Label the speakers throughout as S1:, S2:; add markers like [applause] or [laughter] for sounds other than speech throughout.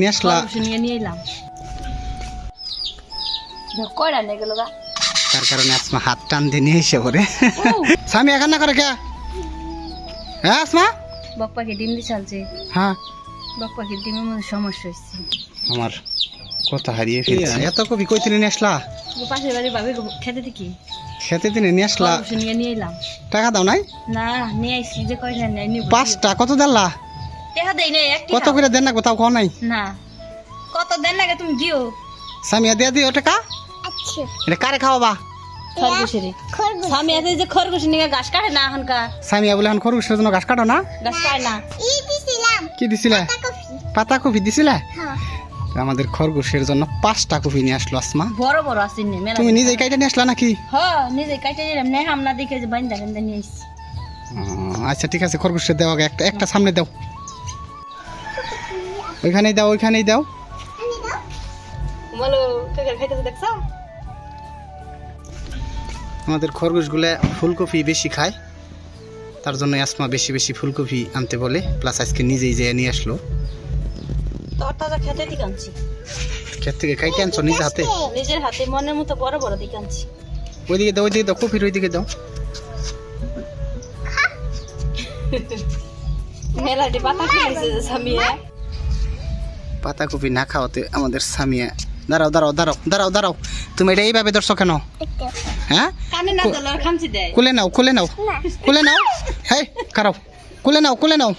S1: নিয়ে আসলা।
S2: খরগোশ নিয়ে নিয়ে এলাম। কয়টা নিয়ে গেল
S1: তার কারণে আসমা হাত টান দিয়ে নিয়ে এসে পরে স্বামী এখন না করে কে? হ্যাঁ আসমা?
S2: বক পাখি ডিম দিয়ে চালছে
S1: হ্যাঁ।
S2: ডিমের মধ্যে সমস্যা হচ্ছে
S1: আমার কথা হারিয়ে ফেলছি। এত কবি কই তিনি নিয়ে আসলা?
S2: পাশের বাড়ির ভাবি খেতে
S1: খেতে তিনি নিয়ে আসলা।
S2: নিয়ে নিয়ে এলাম।
S1: টাকা দাও নাই?
S2: না নিয়ে আইসি যে কয়টা নেই
S1: পাঁচটা কত দিলা
S2: দেখা দেই না একটি
S1: কত করে দেন না কোথাও নাই?
S2: না। কত দেন লাগে তুমি দিও।
S1: দিয়ে দিও টাকা। এটা কারে খাওয়াবা?
S2: খরগোশের স্বামী যে খরগোশ নিয়ে ঘাস কাটে না এখনকার?
S1: স্বামী বলে এখন খরগোশের জন্য ঘাস কাটো না?
S2: ঘাস কাটে না।
S1: কি দিছিলে? পাতা কফি দিছিলে? আমাদের খরগোশের জন্য পাঁচটা কফি নিয়ে আসলো আসমা।
S2: বড় বড় আছে নে মেলা
S1: তুমি নিজেই কাইটা নিয়ে আসলা নাকি?
S2: হ নিজে কাটে দিলাম নেই আমরা দেখে যে বাইন্দা বাইন্দা নিয়ে
S1: আচ্ছা ঠিক আছে খরগোশের দেওয়া একটা একটা সামনে দাও। ওইখানেই দাও ওইখানেই দাও। আমাদের খরগোশগুলো ফুলকপি বেশি খায় তার জন্য আসমা বেশি বেশি ফুলকপি আনতে বলে প্লাস আজকে নিজেই যেয়ে নিয়ে আসলো। ক্ষেত থেকে খাইতে আনছো নিজে হাতে?
S2: নিজের হাতে মনের মতো বড় বড় দিকে আনছি।
S1: ওইদিকে দাও ওইদিকে দাও কপির ওইদিকে দাও।
S2: মেলাটি পাতা খেয়েছে যে স্বামী
S1: পাতাকপি না খাওয়াতে আমাদের স্বামী দাঁড়াও দাঁড়াও দাঁড়াও দাঁড়াও দাঁড়াও। তুমি এটা এইভাবে ধরছো কেন? হ্যাঁ?
S2: না
S1: খুলে নাও খুলে নাও খুলে নাও। হ্যাঁ খারাপ। খুলে নাও খুলে নাও।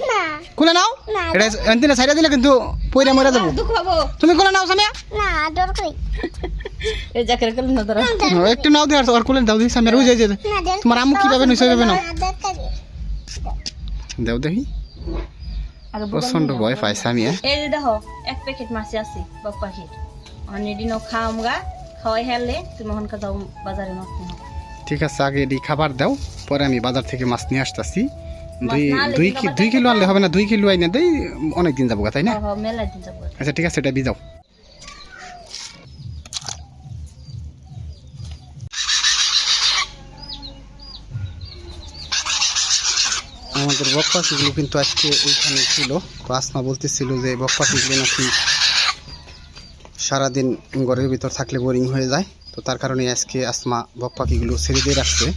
S1: খুলে নাও। এটা এনদিনে সাইডে দিলে কিন্তু পয়রা মরে যাব। তুমি খুলে নাও সামিয়া।
S2: এই জাকের কালে না ধরা
S1: একটু নাও দিয়ে আর খুলে দাও দিই সামিয়া ওই যে। তোমার আম্মু কীভাবে নিশ্চয় ভাবে নাও দাও দেখি।
S2: প্রচণ্ড
S1: ভয় পায় সামিয়া
S2: এই যে দেখো এক প্যাকেট মাছি আছে বক পাখির। অনেকদিনও খাওয়াম গা খাওয়াই হেললে তুমি ওখানকার যাও বাজারে মাছ
S1: ঠিক আছে আগে এটি খাবার দাও পরে আমি বাজার থেকে মাছ নিয়ে আসতেছি। দুই দুই কি দুই কিলো আনলে হবে না দুই কিলো আইনে দেই অনেক দিন যাব তাই না?
S2: হ, হ, দিন যাব।
S1: আচ্ছা ঠিক আছে এটা দিয়ে আমাদের বক পাখিগুলো কিন্তু আজকে ওইখানে ছিল। তো আসমা বলতেছিল যে বক পাখিগুলো নাকি সারাদিন ঘরের ভিতর থাকলে বোরিং হয়ে যায়। তো তার কারণে আজকে আসমা বক পাখিগুলো ছেড়ে দিয়ে রাখছে।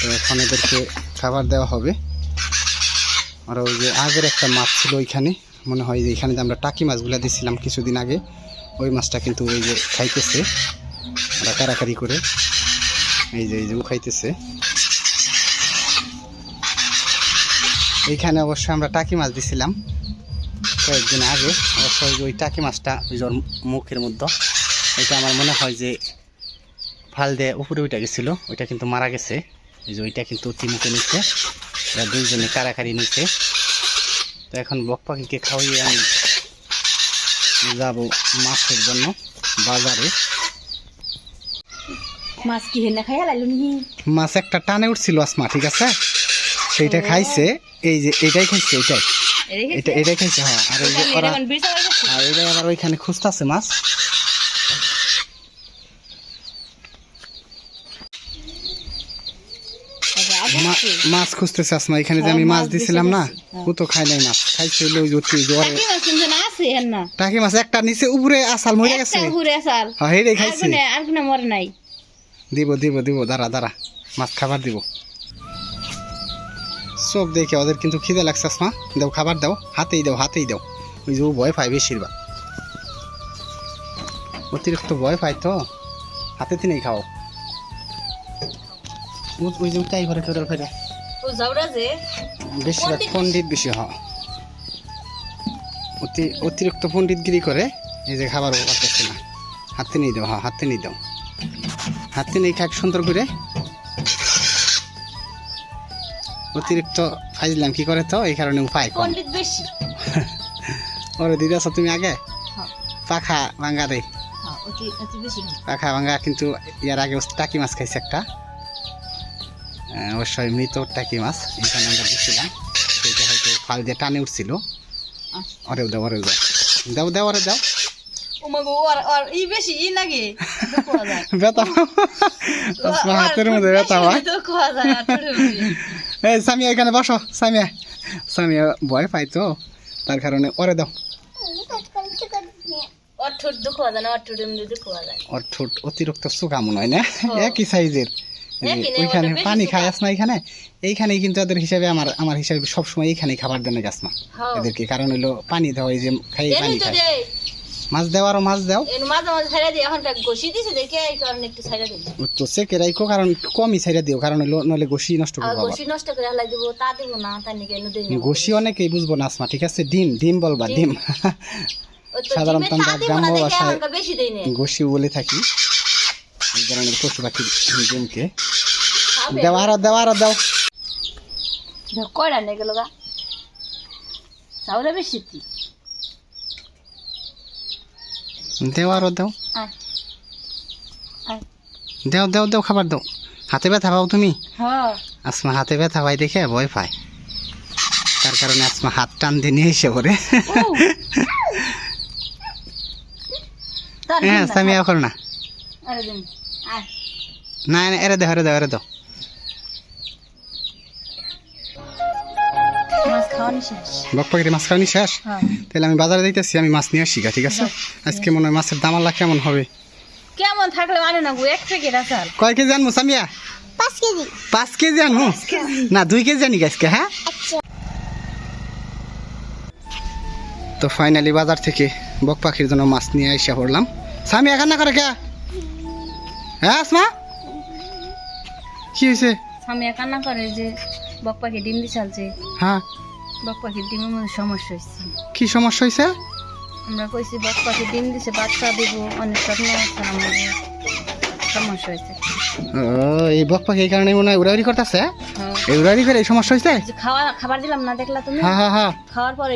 S1: তো এখন এদেরকে খাবার দেওয়া হবে। আর ওই যে আগের একটা মাছ ছিল ওইখানে, মনে হয় যে এখানে যে আমরা টাকি মাছগুলো দিয়েছিলাম কিছুদিন আগে, ওই মাছটা কিন্তু ওই যে খাইতেছে। ওরা কারাকারি করে, এই যে এই যে খাইতেছে। এইখানে অবশ্য আমরা টাকি মাছ দিছিলাম কয়েকদিন আগে। অবশ্য ওই টাকি মাছটা ওর মুখের মধ্যে এটা আমার মনে হয় যে ফাল দিয়ে উপরে ওইটা গেছিল ওইটা কিন্তু মারা গেছে। এই যে ওইটা কিন্তু অতি মুখে নিচ্ছে এরা দুইজনে কারাকারি নিচ্ছে তো এখন বক পাখিকে খাওয়াইয়ে আমি যাব মাছের জন্য বাজারে।
S2: মাছ কি হেনা খাইয়া
S1: মাছ একটা টানে উঠছিল আসমা ঠিক আছে? সেইটা খাইছে এই যে এটাই খাইছে এটাই। এটা এটাই খাইছে হ্যাঁ আর এই যে ওরা আর এটাই আবার ওইখানে খুঁজতেছে মাছ। মা- মাছ খুঁজতেছে আসমা এখানে যে
S2: হ্যাঁ,
S1: আমি মাছ দিছিলাম না। ও তো খাই নাই মাছ খাইছে ওই
S2: আছে হেন না।
S1: টাকি মাছ একটা নিচে উপরে আসাল মরে গেছে।
S2: ঘুরে আসাল।
S1: হ্যাঁ হেডে
S2: আর
S1: খাইছে।
S2: আর কোনে মরে নাই।
S1: দিব দিব দিব দাঁড়া দাঁড়া মাছ খাবার দিব। চোখ দেখে ওদের কিন্তু খিদে লাগছে মা দাও খাবার দাও হাতেই দাও হাতেই দাও। ওই যে ও ভয় পায় বেশিরভাগ। অতিরিক্ত ভয় পায় তো। হাতে তিনেই খাও। ওই যে তাই ঘরে কেউ ফেরে বেশিরভাগ
S2: পণ্ডিত
S1: পণ্ডিত বেশি হ অতি অতিরিক্ত পণ্ডিতগিরি করে এই যে খাবার পারতেছে না। হাতে নিয়ে দাও হ্যাঁ হাতে নিয়ে দাও। হাতে নিয়ে খাক সুন্দর করে। অতিরিক্ত ফাইজলাম কি করে তো? এই কারণে উপায় কম।
S2: পণ্ডিত বেশি। [laughs]
S1: ওরে দিদি আছো তুমি আগে?
S2: হ্যাঁ।
S1: পাখা ভাঙ্গা দে।
S2: হ্যাঁ
S1: পাখা ভাঙ্গা কিন্তু ইয়ার আগে টাকি মাছ খাইছে একটা। অবশ্যই মৃত টাকি মাছ এখানে আমরা দিচ্ছিলাম সেইটা হয়তো ফাল দিয়ে টানে উঠছিল। অরেও দাও অরেও দাও। দাও দাও অরে দাও। [laughs] ব্যথা হাতের মধ্যে ব্যথা হয় এই সামিয়া এখানে বসো সামিয়া। সামিয়া ভয় পাই তো তার কারণে ওরে দাও।
S2: না ওর ঠোঁট
S1: অতিরিক্ত মনে হয় না?
S2: হ্যাঁ।
S1: একই সাইজের। ওইখানে পানি খায়। আসমা এখানে? এইখানেই কিন্তু ওদের হিসাবে আমার আমার হিসাবে সবসময় এইখানেই খাবার দেন আসমা
S2: না।
S1: এদেরকে কারণ হইল পানি দেওয়া এই যে খাই পানি খায়। মাছ দেওয়ারও মাছ দাও।
S2: মাঝে মাঝে ছাইড়া দিই এখন ঘষি দিছে দেখে এই কারণে একটু ছাইড়া দিই
S1: তো সেকে রাইকো কারণ কমই ছাইরা দিও কারণ নলে গোসি নষ্ট
S2: আর
S1: করব
S2: ঘষি নষ্ট করে হালাই দিব তা দিব না নিকে
S1: গোসি অনেকেই বুঝব না আসমা ঠিক আছে? ডিম ডিম বলবা ডিম।
S2: তো
S1: সাধারণত আমরা গ্রাম্য ভাষায় গোসি বলে থাকি। এই ধরনের পশু পাখির ডিমকে দেওয়া আরও দেওয়া আরও দাও।
S2: কয়টা নিয়ে গেল গা? চাউলে বেশি
S1: দাও
S2: আয় আয়
S1: দেও দেও দেও খাবার দাও। হাতে ব্যথা পাও তুমি? আসমা হাতে ব্যথা পাই দেখে ভয় পায়। তার কারণে আসমা হাত টান দিয়ে নিয়ে এসে পরে হ্যাঁ
S2: দিন না,
S1: সামিয়া কর না। না না এরে দাও এরে দাও এরে দাও। বক পাখির মাছ খাওয়ানি শেষ?
S2: হ্যাঁ।
S1: তাহলে আমি বাজারে যাইতেছি আমি মাছ নিয়ে আসি গা, ঠিক আছে? আজকে মনে হয় মাছের দাম আল্লাহ কেমন হবে?
S2: কেমন থাকলে মানে না গো এক প্যাকেট আসার
S1: কয় কেজি আনব সামিয়া?
S2: পাঁচ কেজি।
S1: পাঁচ কেজি আনব? না দুই কেজি আনি আজকে হ্যাঁ? তো ফাইনালি বাজার থেকে বক পাখির জন্য মাছ নিয়ে এসে পড়লাম। সামিয়া কান্না করে কে? হ্যাঁ আসমা? কি হয়েছে
S2: আমি কান্না করে যে বক পাখি ডিম দিয়ে চালছে
S1: হ্যাঁ।
S2: বক পাখির ডিমের মধ্যে সমস্যা হয়েছে
S1: কি সমস্যা হয়েছে
S2: আমরা কইছি বক পাখি ডিম দিছে বাচ্চা দিব অনেক স্বপ্ন আছে আমাদের সমস্যা হয়েছে
S1: এই বক পাখি এই কারণে মনে হয় উড়াউড়ি করতেছে। এই উড়াউড়ি করে এই সমস্যা হয়েছে
S2: যে খাওয়া খাবার দিলাম না দেখলা তুমি?
S1: হ্যাঁ হ্যাঁ হ্যাঁ।
S2: খাওয়ার পর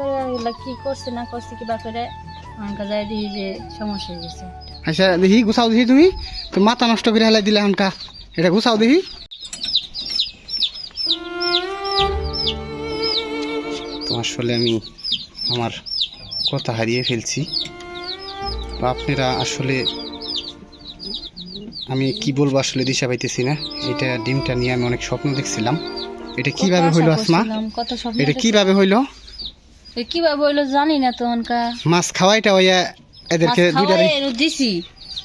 S2: করে কি করছে না করছে কিবা করে আমাকে যাই দিই যে সমস্যা হয়ে গেছে।
S1: আচ্ছা দেখি গুছাও দেখি তুমি। তো মাথা নষ্ট করে হেলাই দিলে এটা গুছাও দেখি। আসলে আমি আমার কথা হারিয়ে ফেলছি। তো আপনারা আসলে আমি কি বলব আসলে দিশা পাইতেছি না? এটা ডিমটা নিয়ে আমি অনেক স্বপ্ন দেখছিলাম। এটা কীভাবে হইল আসমা? এটা কীভাবে হইল?
S2: কীভাবে হইল জানি না তো
S1: মাছ খাওয়াইটা হইয়া এদেরকে দুইটারে
S2: দিছি।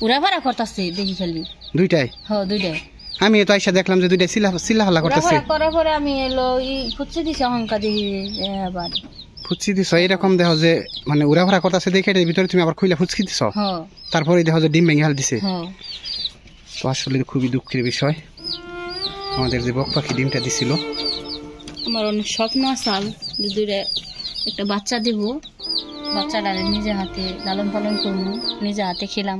S2: উড়া ভাড়া করতেছে দেখি খালি
S1: দুইটাই?
S2: হ দুইটাই।
S1: আমি তো আইসা দেখলাম যে দুইটা সিলা সিলা হাল্লা করতেছে।
S2: করার পরে আমি এলো ই খুঁজছে দিছি অহংকা দেখি এ আবার।
S1: ফুচকি দিছ এরকম দেখো যে মানে উড়া ভরা করতেছে দেখে এটার ভিতরে তুমি আবার খুইলা ফুচকি দিছ? তারপরে দেখো যে ডিম ভেঙে হাল দিছে। তো আসলে খুবই দুঃখের বিষয়। আমাদের যে বক পাখি ডিমটা দিছিল।
S2: আমার অনেক স্বপ্ন আসাল যে দূরে একটা বাচ্চা দিব। বাচ্চাটা নিজে হাতে লালন পালন করব নিজে হাতে খেলাম।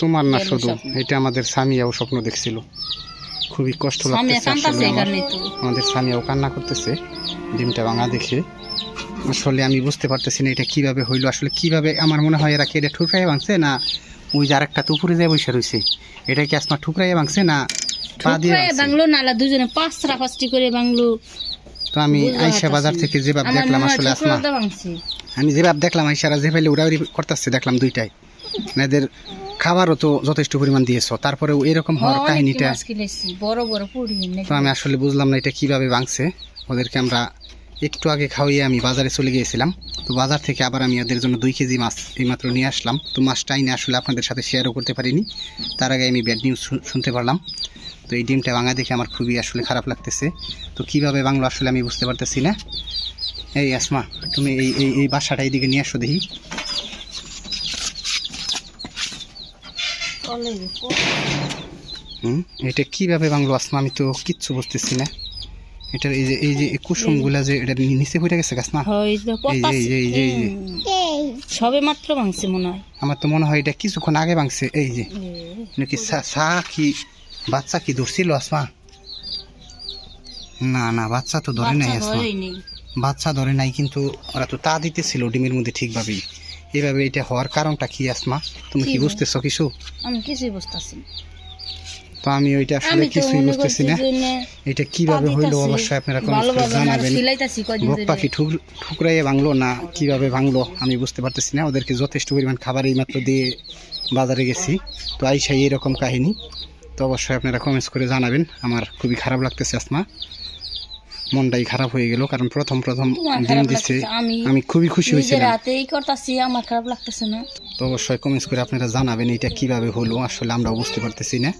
S1: তোমার না শুধু এটা আমাদের স্বামীও স্বপ্ন দেখছিল। খুবই কষ্ট লাগতেছে আসলে
S2: তো।
S1: আমাদের স্বামীও কান্না করতেছে ডিমটা ভাঙা দেখে। আসলে আমি বুঝতে পারতেছি না এটা কীভাবে হইল আসলে কীভাবে আমার মনে হয় এরা কি এটা ঠুকরাইয়া ভাঙছে না ওই যে আরেকটা তো উপরে যায় বসে রয়েছে এটা কি আসমা ঠুকরাইয়া ভাঙছে না পা দিয়ে
S2: নালা দুজনে পাঁচটা পাঁচটি করে
S1: তো আমি আইসা বাজার থেকে যে ভাব দেখলাম আসলে আসমা আমি যে ভাব দেখলাম আইসারা যে ফেলে উড়াউড়ি করতেছে দেখলাম দুইটাই। এদের খাবারও তো যথেষ্ট পরিমাণ দিয়েছ। তারপরে এরকম হওয়ার কাহিনীটা
S2: বড় বড়
S1: তো আমি আসলে বুঝলাম না এটা কীভাবে ভাঙছে। ওদেরকে আমরা একটু আগে খাওয়িয়ে আমি বাজারে চলে গিয়েছিলাম। তো বাজার থেকে আবার আমি ওদের জন্য দুই কেজি মাছ এইমাত্র নিয়ে আসলাম। তো মাছটা আইনে আসলে আপনাদের সাথে শেয়ারও করতে পারিনি। তার আগে আমি ব্যাড নিউজ শুনতে পারলাম। তো এই ডিমটা ভাঙা দেখে আমার খুবই আসলে খারাপ লাগতেছে। তো কীভাবে বাংলো আসলে আমি বুঝতে পারতেছি না। এই আসমা তুমি এই এই এই বাসাটা এইদিকে নিয়ে আসো দেখি। হুম? এটা কীভাবে বাংলো আসমা আমি তো কিচ্ছু বুঝতেছি না। এটার এই যে এই যে কুসুমগুলা যে এটা নিচে পড়ে গেছে গাছ না? এই যে, এই যে, এই যে,
S2: সবে মাত্র ভাঙছে মনে হয়।
S1: আমার তো মনে হয় এটা কিছুক্ষণ আগে ভাঙছে। এই যে নাকি সা- সা কি বাচ্চা কি ধরছিল আসমা? না না বাচ্চা তো ধরে নাই আসমা। বাচ্চা ধরে নাই কিন্তু ওরা তো তা দিতেছিল ডিমের মধ্যে ঠিকভাবেই। এইভাবে এটা হওয়ার কারণটা কি আসমা? তুমি
S2: কি
S1: বুঝতেছো কিছু?
S2: আমি কিছুই বুঝতেছি
S1: তো আমি ওইটা আসলে কিছুই বুঝতেছি না। এটা কীভাবে হইল অবশ্যই আপনারা কমেন্ট করে জানাবেন।
S2: ধরে।
S1: পাখি ঠুক ঠুকরাইয়ে ভাঙলো না কীভাবে ভাঙলো আমি বুঝতে পারতেছি না। ওদেরকে যথেষ্ট পরিমাণ খাবার এই মাত্র দিয়ে বাজারে গেছি। তো আইসাই এরকম কাহিনী। তো অবশ্যই আপনারা কমেন্টস করে জানাবেন। আমার খুবই খারাপ লাগতেছে আসমা। মনটাই খারাপ হয়ে গেল কারণ প্রথম প্রথম
S2: দিন
S1: ডিম দিছে
S2: আমি
S1: খুবই খুশি হয়েছিলাম।
S2: আমার খারাপ লাগতেছে না।
S1: তো অবশ্যই কমেন্টস করে আপনারা জানাবেন এটা কীভাবে হলো আসলে আমরা বুঝতে পারতেছি না।